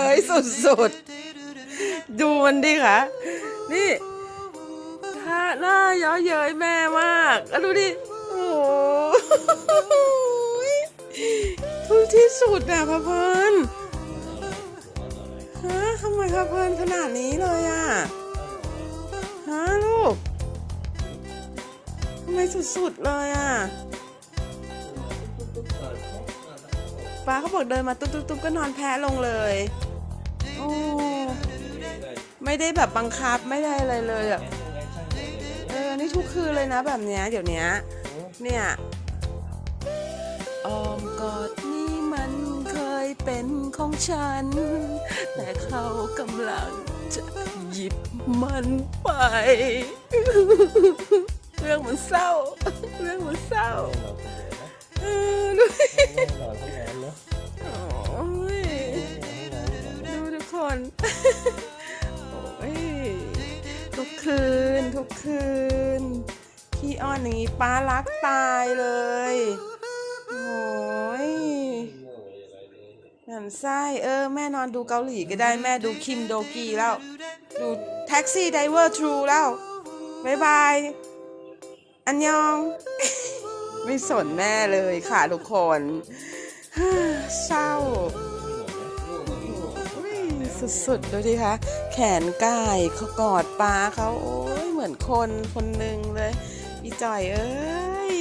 เย้ยสุดๆ ดูมันดิค่ะ นี่ท่าหน้าเย้อเย้ยแม่มากแล้วดูดิ โอ้โหทุกที่สุดอะพะเพลินฮะทำไมพะเพลินขนาดนี้เลยอะฮะลูกทำไมสุดๆเลยอะป้าเขาบอกเดินมาตุ๊บๆก็นอนแพ้ลงเลย โอ้ไม่ได้แบบบังคับไม่ได้อะไรเลยอะเออนี่ทุกคืนเลยนะแบบเนี้ยเดี๋ยวเนี้ยเนี่ยออมกอดนี้มันเคยเป็นของฉัน แต่เขากำลังจะหยิบมันไป เรื่องมันเศร้าเโอ้ย ทุกคืน ทุกคืน พี่อ้อนอย่างนี้ป้ารักตายเลย โอ้ยหนันไส้เออ แม่นอนดูเกาหลีก็ได้แม่ดูคิมโดกีแล้ว ดูแท็กซี่ไดเวอร์ทรูแล้วบายบาย อันยอง ไม่สนแม่เลยค่ะทุกคนเศร้า สุดๆ ดูดิคะ แขนก่ายเขากอดปลาเขาโอ้ยเหมือนคนคนหนึ่งเลย อีจ่อยเอ้ย